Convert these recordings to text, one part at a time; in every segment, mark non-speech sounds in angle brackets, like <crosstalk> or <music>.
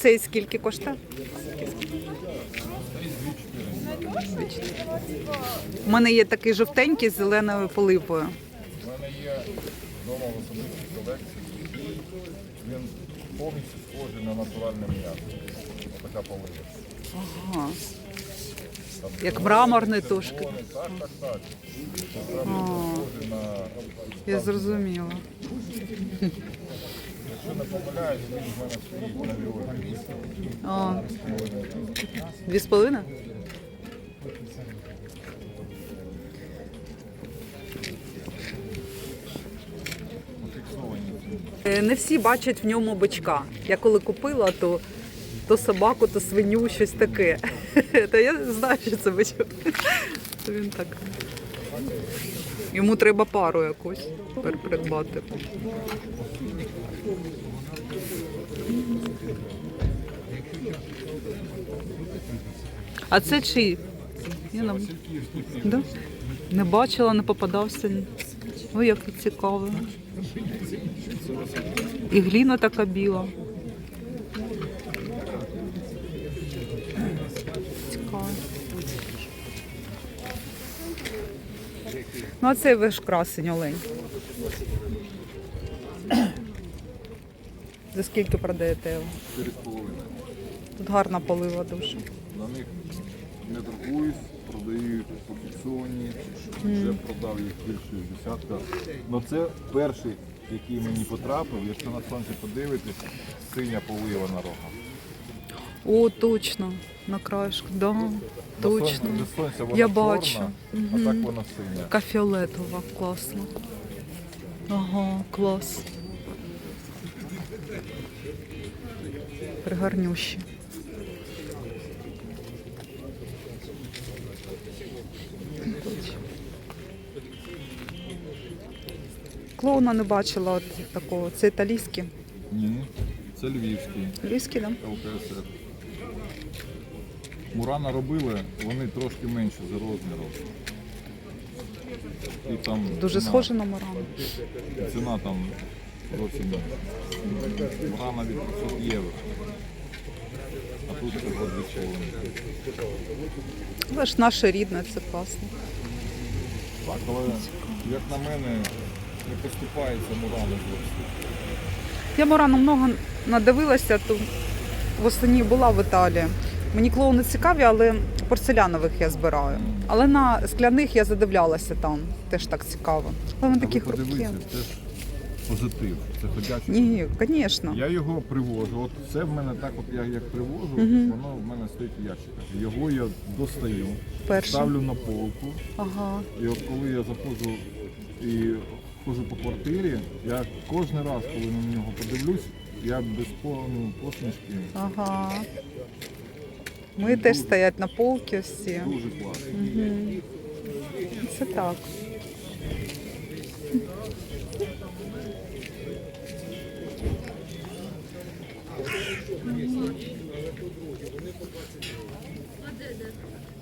цей скільки коштує? У мене є такий жовтенький з зеленою поливою. У мене є вдома в особистій колекції. Він повністю схожий на натуральне м'ясо. Така полива. Ага. Як мраморний тушки. Так, так, так. Це. Я зрозуміла. О. Дві з половиною? Е, Не всі бачать в ньому бичка. Я коли купила, то, то собаку, то свиню, щось таке. <laughs> Та я знаю, що це бичок. <laughs> Він так. Йому треба пару якусь тепер придбати. А це чий? Я не... Да? не бачила, не попадався. Ой, як цікаво. І гліна така біла. Цікаво. Ну, а цей ваш красень олень. За скільки продаєте його? Тут гарна полива дуже. На них не торгуюсь, продаю пофіксовані. Вже продав їх більше десятка. Ну це перший, який мені потрапив. Якщо на сонці подивитись, синя полива на рогах. О, точно. На краєшку. Да, точно. сонці, сонця вона Я чорна, бачу. а так вона синя. Така фіолетова, класно. Ага, клас. Пригарнющі. Клоуна не бачила от такого. Це італійський. Ні, це львівський Львівський, так? ЛКСР. Мурана робили, вони трошки менші за розміром. І там Дуже ціна- схоже на Морану. Ціна там зовсім інша. Мурана від 500 євро. А тут всього 2,5. Але ж наше рідне, це класно. Так, але як на мене, не поступається Мурана зовсім. Я Морану много надивилася, то восені була в Італії. Мені клоуни цікаві, але порцелянових я збираю. Але на скляних я задивлялася там. Теж так цікаво. Але вони такі хрупкі. подивіться, це ж позитив. Це ходячий Ні, звісно. Я його привожу. От це в мене так, от я як привожу, воно в мене стоїть в ящиках. Його я достаю, Перше. ставлю на полку. Ага. І от коли я заходжу і ходжу по квартирі, я кожен раз, коли на нього подивлюсь, я без по- ну, посмішки. Ага. Ми теж стоять на полці всі. Дуже класно. Це так. Це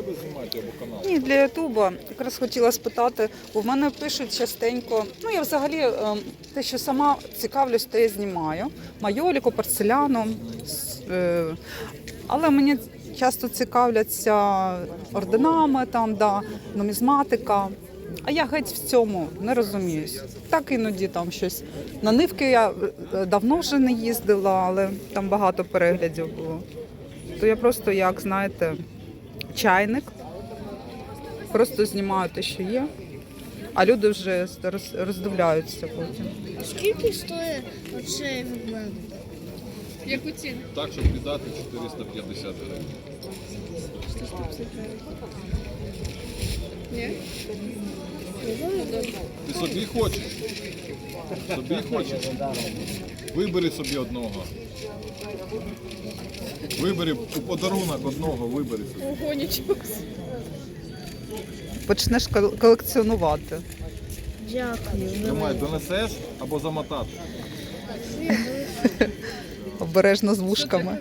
себе знімаєте або канал? Ні, для Ютуба якраз хотіла спитати, бо в мене пишуть частенько. Ну я взагалі ем, те, що сама цікавлюсь, те і знімаю. Майоліку, порцеляну. е, Але мені часто цікавляться орденами, там, да, нумізматика. А я геть в цьому не розуміюсь. Так іноді там щось. На нивки я е, давно вже не їздила, але там багато переглядів було. То я просто, як знаєте, чайник. Просто знімаю те, що є, а люди вже роз- роздивляються потім. Скільки стоїть оцей ведмедик? Яку ціну? Так, щоб віддати 450 гривень. 150 гривень. Ні? Ти собі хочеш? Собі хочеш? Вибери собі одного. Вибери у подарунок одного, вибери собі. Ого, нічого. Почнеш кол- колекціонувати. Дякую. Тримай, донесеш або замотати. Обережно з вушками.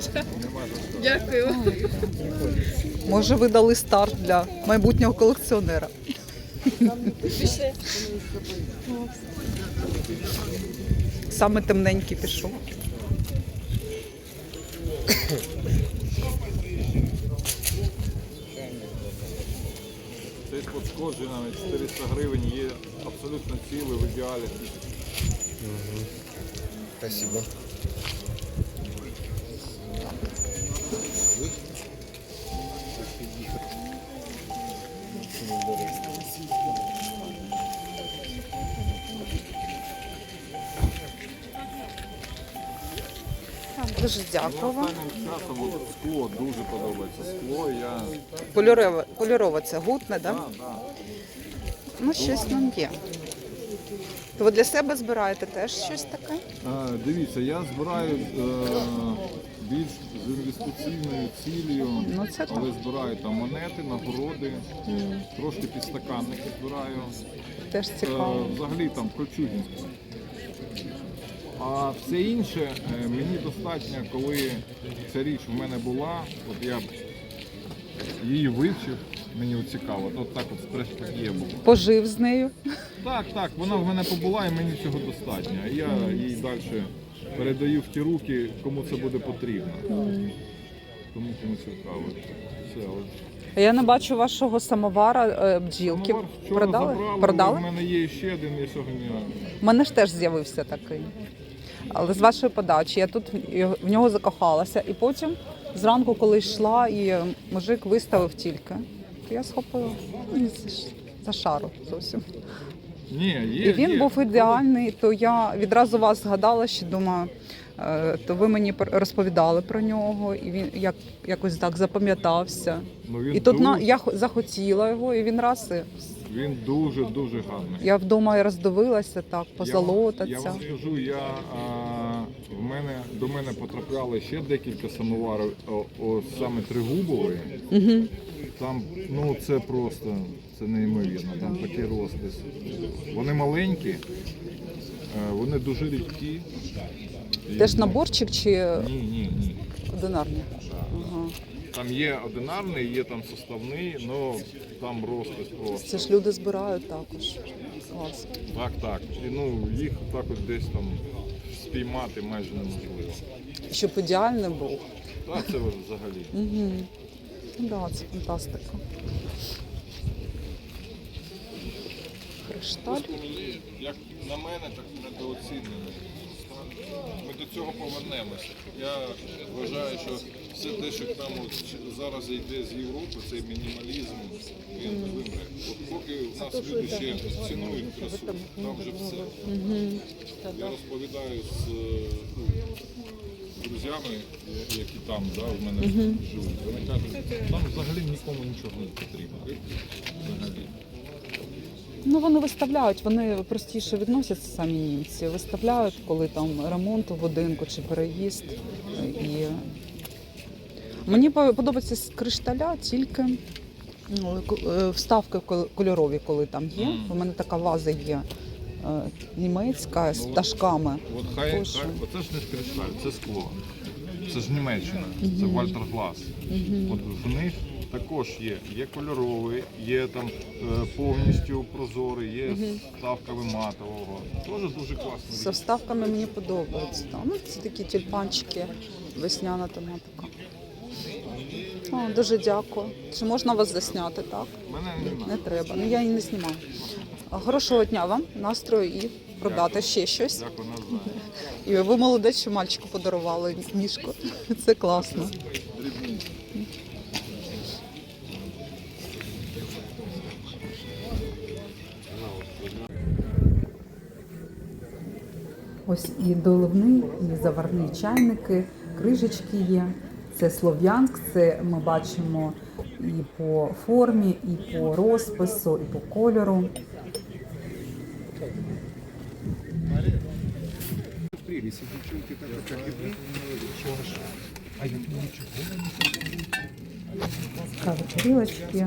що. Дякую. Може, ви дали старт для майбутнього колекціонера. Пішли. Саме темненький пішов. Цей пошкоджений на 400 гривень є абсолютно цілий в ідеалі. Спасибо. Дуже дякую вам. Скло дуже подобається. Скло я. Кольорове, кольорове це гутне, да? Да, да. Ну, щось там є. То ви для себе збираєте теж щось таке? Е, Дивіться, я збираю е, більш з інвестиційною цілею, Ну, це так. але збираю там монети, нагороди, трошки підстаканники збираю. Теж Е. Взагалі там кольчугінські. А все інше е, мені достатньо, коли ця річ в мене була, от я б її вивчив, мені от цікаво, то так от стрес є було. Пожив з нею. Так, так, вона в мене побула і мені цього достатньо. Я їй далі передаю в ті руки, кому це буде потрібно. Тому кому цікаво. Все, от. Я не бачу вашого самовара е, бджілки. Самовар вчора Продали? забрали, Продали? У мене є ще один, я сьогодні. У мене ж теж з'явився такий. Але з вашої подачі я тут в нього закохалася. І потім зранку, коли йшла, і мужик виставив тільки, то я схопила ну, за шару зовсім. Ні, є. І він є. був ідеальний, то я відразу вас згадала, що думаю, то ви мені розповідали про нього, і він як, якось так запам'ятався. Ну, він І тут на, дуже, я х- захотіла його, і він раз. І, він дуже дуже гарний. я вдома і роздивилася так, Я вам- позолота Я ця. вам скажу, я а, в мене до мене потрапляли ще декілька самоварів, о, о, саме тригубової. Угу. Там ну це просто це неймовірно. Там такий розпис. Вони маленькі, е, вони дуже рідкі. Теж наборчик чи Ні, ні, ні. одинарний? Ага. Там є одинарний, є там составний, але там розпис просто. Це ж люди збирають також. Клас. Так, так. І ну їх так от десь там спіймати майже неможливо. Щоб ідеальний був. Так, це взагалі. Угу. Да, це фантастика. Кришталь. Як на мене, так недооцінено. Ми до цього повернемося. Я вважаю, що все те, що там от зараз йде з Європи, цей мінімалізм, він вимре. От поки в нас люди ще цінують красу, там вже все. Я розповідаю з е, ну, друзями, які там да, в мене живуть. Вони кажуть, там взагалі нікому нічого не потрібно. Взагалі. Ну вони виставляють, вони простіше відносяться самі німці. Виставляють, коли там ремонт у будинку чи переїзд. І мені подобається з кришталя тільки ну, е, вставки кольорові, коли там є. У мене така ваза є е, німецька з Ну, пташками. От хай, Боже. хай оце ж не кришталь, це скло. Це ж Німеччина, це Вальтер Глас. От в них також є. Є кольоровий, є там е, повністю прозорий, є з ставками матового. Теж дуже класно. З вставками мені подобається. Там. Ну, це такі тюльпанчики, весняна тематика. О, дуже дякую. Чи можна вас засняти, так? Мене Не немає. треба. Ну я її не знімаю. Хорошого дня вам, настрою і продати Дякую. ще щось. Дякую. І ви молодець, що мальчику подарували мішку. Це класно. Ось і доливний, і заварні чайники, крижечки є. Це Слов'янськ, це ми бачимо і по формі, і по розпису, і по кольору. Цікаві тарілочки.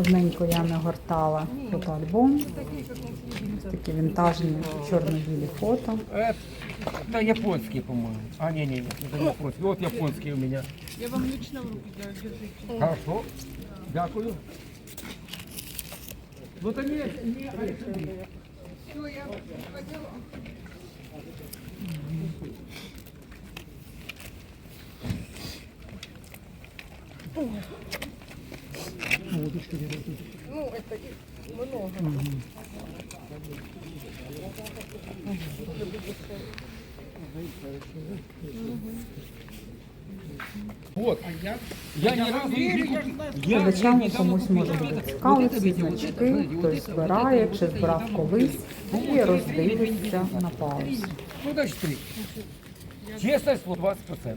Давненько я не гортала фотоальбом. Такі вінтажні чорно-білі фото. Это японские, по-моему. А, не, не, не, это не японские. Вот японские у меня. Я вам лично в руки даю. Хорошо. Дякую. Ну, то не, не, Ну, это и много. Вот. Я ни разу не купил. Глядачам комусь може бути цікаво ці значки, хтось збирає чи збирав колись і роздивиться на паузу. Ну, дальше три. Слово, 20%.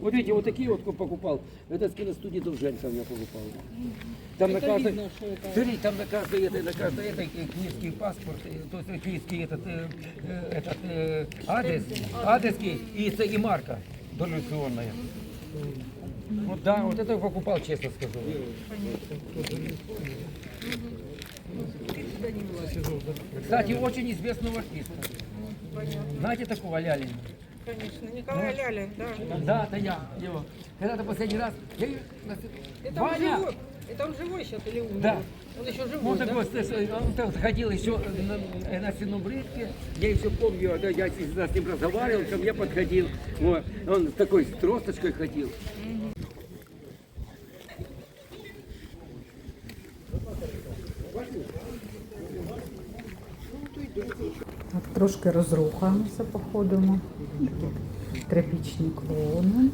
Вот эти вот такие вот покупал. Это с киностудии Довженко я покупал. Там на каждой, смотри, там на каждой этой, на каждой этой книжке паспорт, э, то есть киевский этот, э, э, этот адрес, адресский и, и марка дореволюционная. Вот да, вот это я покупал, честно скажу. Кстати, очень известного артиста. Знаете такого Лялина? Конечно. Николай Лялин, да. Да, это я, его. Когда-то последний раз, я ее Это он Ваня! живой. Это он живой сейчас или умер? Да. Он еще живой, Он да? такой, он так ходил еще на, на синобритке, я еще помню, да, я всегда с ним разговаривал, ко мне подходил, вот, он такой с тросточкой ходил. Так, трошки розрухаємося, походимо. Тряпічні клоуни.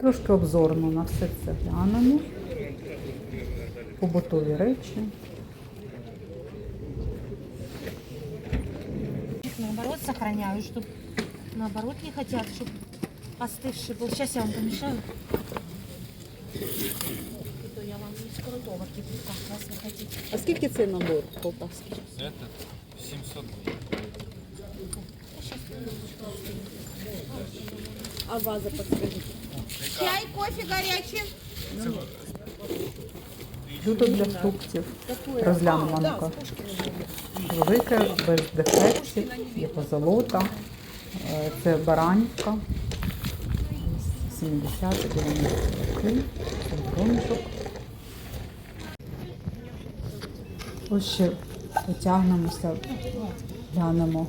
Трошки обзорно на все це глянемо. Побутові речі. наоборот сохраняю, чтобы наоборот не хотят, чтобы остывший был. Сейчас я вам помешаю. Это я вам из крутого кипятка, раз вы хотите. А скільки цей набор полтавський? А ваза подскажите. Чай, кофе горячий. Блюдо для фруктів. Розглянемо ну-ка. Велике, без дефектів, є позолота. Е, Це баранівка. 70 90 роки. Проміжок. Ось ще потягнемося, глянемо.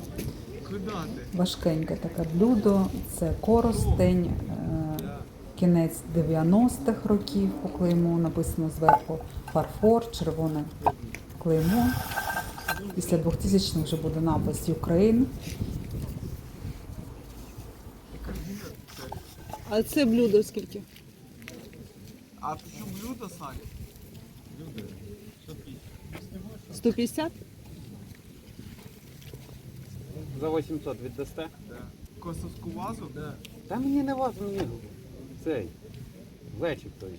Важкеньке таке блюдо. Це коростень, е, кінець 90-х років по клейму. Написано зверху фарфор, червоне клеймо. Після 2000-х вже буде напис Україн. А це блюдо скільки? А що блюдо, Саня? 150? За 800 віддасте? косовську вазу? Да. Та мені не важно, мені цей. Глечик той.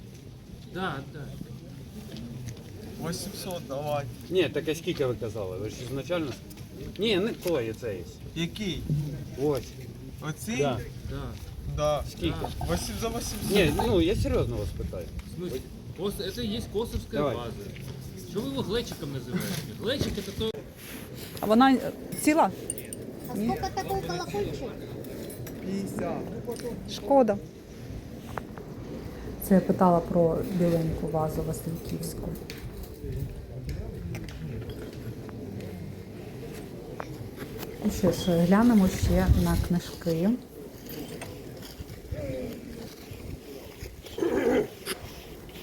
Да, да. 800, давай. Ні, так а скільки ви казали? Ви ж ізначально. Ні, не той цей. Який? Ось. Оцей? Да. Да. Да. Скільки? 8 за 800. Ні, ну я серйозно вас питаю. В смысле? Кос... Это и есть косовская Давай. база. Что вы его глечиком называете? Глечик это то... А вона е, ціла? А сколько такой колокольчик? 50. Шкода. Це я питала про біленьку вазу Васильківську. Ну що ж, глянемо ще на книжки.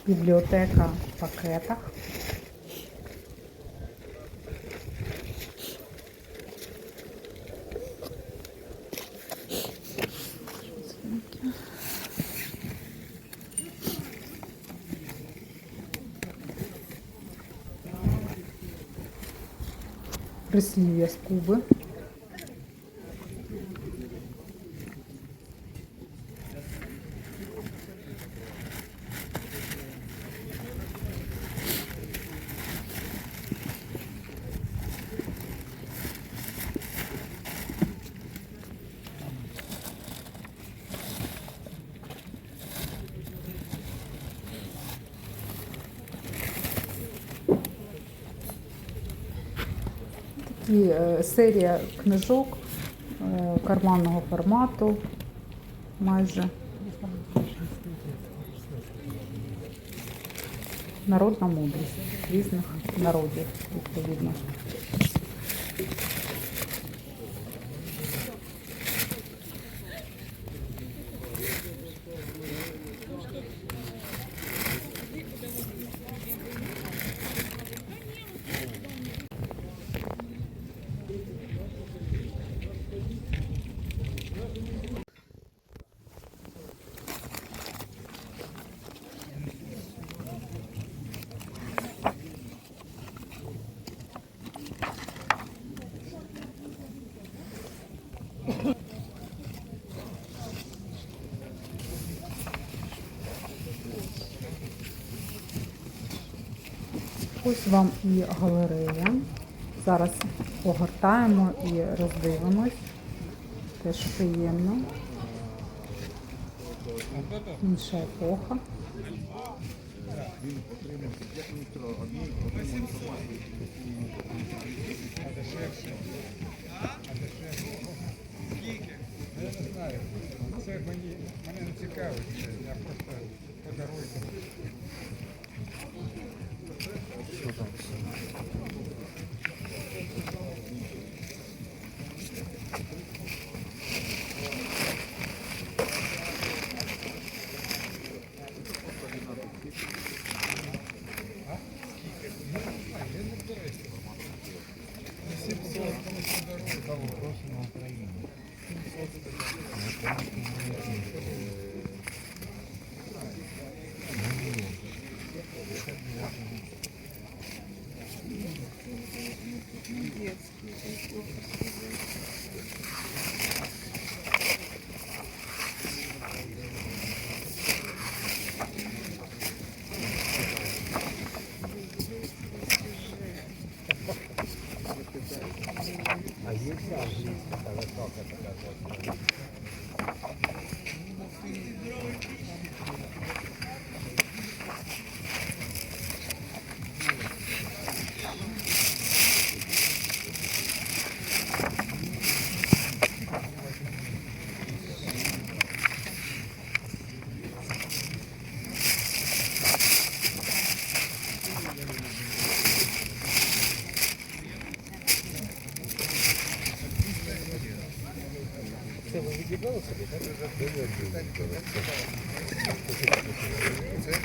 Бібліотека в пакетах. Прислів'я з Куби. Такі е, серія книжок е, карманного формату майже. Народна мудрість різних народів, відповідно. Ось вам і галерея. Зараз огортаємо і роздивимось. Теж приємно. Інша епоха. Я не знаю. Це мені мене не цікавить, я просто подарую. 紹介してます。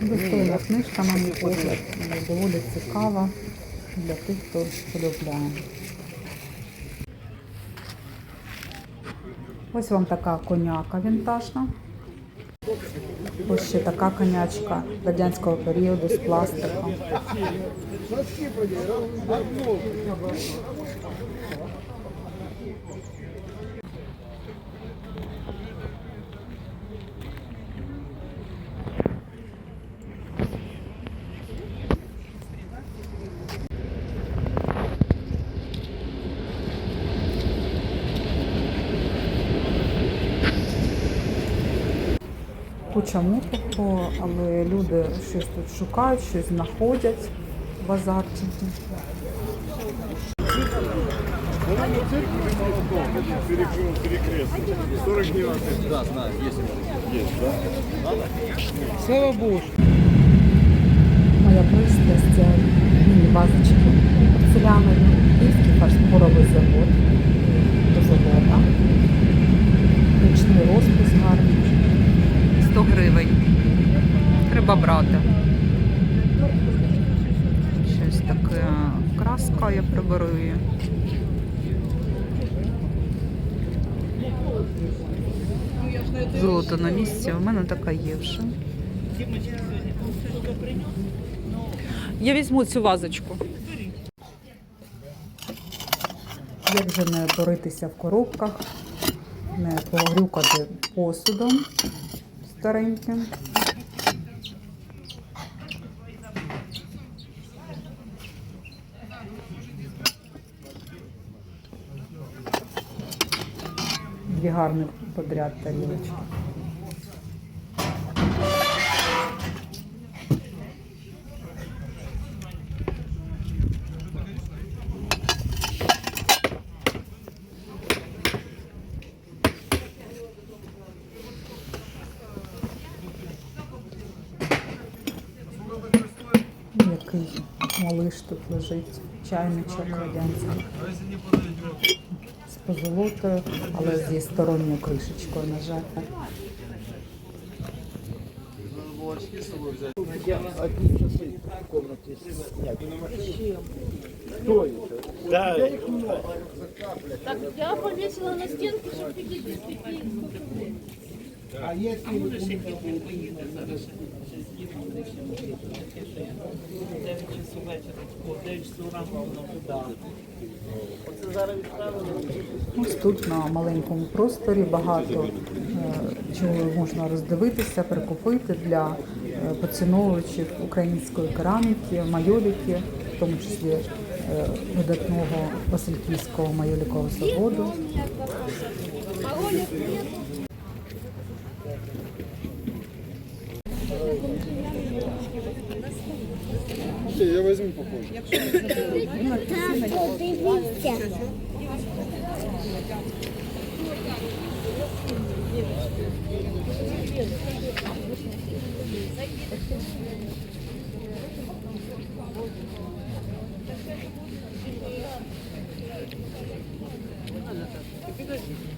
Достойна книжка, на мій погляд, доволі цікава для тих, хто полюбляє. Ось вам така коняка вінтажна. Ось ще така конячка радянського періоду з пластика. Куча мутного, але люди щось тут шукають, щось знаходять азарті. Слава Богу. Моя пристрасть це міні-вазочки порцелянові, київський фарфоровий завод до завода. Ручний розпис гарний. 100 гривень. Треба брати. Щось таке краска, я приберу її. Золото на місці, у мене така є вже. Я візьму цю вазочку. Як же не боритися в коробках, не погрюкати посудом стареньким. Дві гарних подряд тарілочки. Малиш тут лежить, чайничок радянський. З позолотою, але зі сторонньою кришечкою, на жаль. В снять. Кто это? Так, я повесила на стенку, чтобы видеть, какие А если Ось тут на маленькому просторі багато е, чого можна роздивитися, прикупити для е, поціновувачів української кераміки, майоліки, в тому числі е, видатного Васильківського майолікового заводу. туризм похоже. Так, подивіться.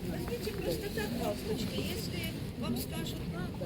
Возьмите просто так галстучки, если вам скажут надо.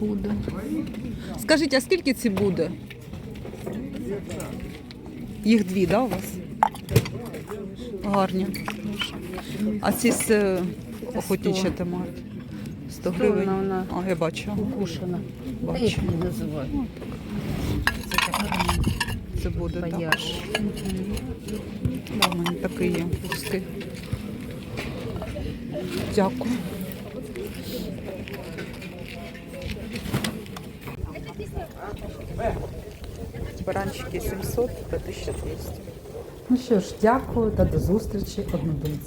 Буде. Скажіть, а скільки ці буде? Їх дві, да, у вас? Гарні. А ці з е, охотнича тематика? 100 гривень. вона? А, я бачу. Укушена. бачу. Це буде так. Да, мене такий є пустий. Дякую. Баранчики 700 та 1200. Ну що ж, дякую та до зустрічі однодумці.